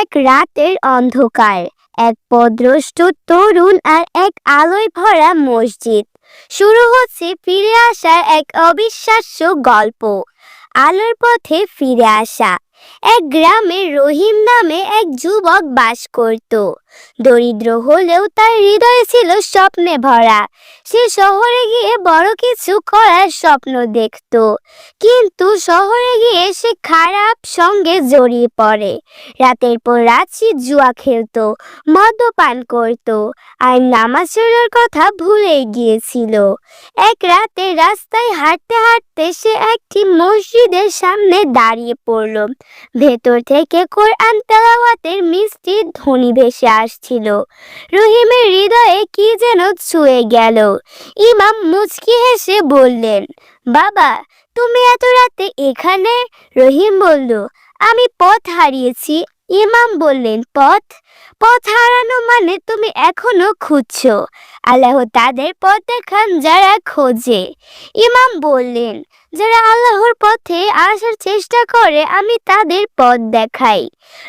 এক রাতের অন্ধকার। এক পদ্রষ্ট তরুণ আর এক আলোয় ভরা মসজিদ। শুরু হচ্ছে ফিরে আসার এক অবিশ্বাস্য গল্প। আলোর পথে ফিরে আসা। এক গ্রামে রহিম নামে এক যুবক বাস করত। দরিদ্র হলেও তার হৃদয় ছিল স্বপ্নে ভরা। সে শহরে গিয়ে বড় কিছু করার স্বপ্ন দেখত। কিন্তু শহরে গিয়ে সে খারাপ সঙ্গে জড়িয়ে পড়ে। রাতের পর রাত সে জুয়া খেলতো, মদ্যপান করত আর নামাজ পড়ার কথা ভুলে গিয়েছিল। এক রাতে রাস্তায় হাঁটতে হাঁটতে সে একটি মসজিদের সামনে দাঁড়িয়ে পড়ল। ভেতর থেকে কোরআন তেলাওয়াতের মিষ্টি ধ্বনি ভেসে আসছিল। রহিমের হৃদয়ে কি যেন ছুঁয়ে গেল। ইমাম মুচকি হেসে বললেন, বাবা, তুমি এত রাতে এখানে? রহিম বলল, আমি পথ হারিয়েছি। ইমাম বললেন, পথ? পথ হারানো মানে তুমি এখনও খুঁজছো। আল্লাহ তাদের পথ দেখান যারা খোঁজে। ইমাম বললেন, যারা আল্লাহর পথে আসার চেষ্টা করে, আমি তাদের পথ দেখাই।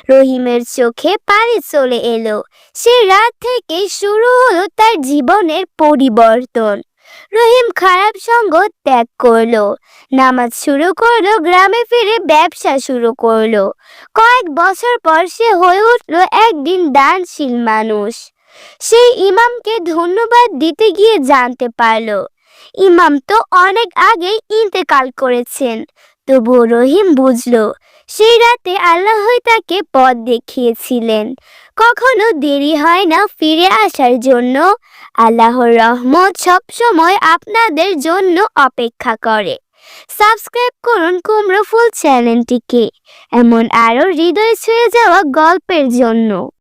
রহিমের চোখে পানি চলে এলো। সে রাত থেকে শুরু হলো তার জীবনের পরিবর্তন। রহিম খারাপ সঙ্গ ত্যাগ করল। নামাজ শুরু করল, গ্রামে ফিরে ব্যবসা শুরু করল। কয়েক বছর পর সে হয়ে উঠল একদিন দানশীল মানুষ। সেই ইমামকে ধন্যবাদ দিতে গিয়ে জানতে পারল ইমাম তো অনেক আগেই ইন্তেকাল করেছেন। তবু রহিম বুঝলো, সেই রাতে আল্লাহ তাকে পথ দেখিয়েছিলেন। কখনো দেরি হয় না ফিরে আসার জন্য। আল্লাহর রহমত সবসময় আপনাদের জন্য অপেক্ষা করে। সাবস্ক্রাইব করুন কুমড়ো ফুল চ্যানেলটিকে, এমন আরও হৃদয় ছুঁয়ে যাওয়া গল্পের জন্য।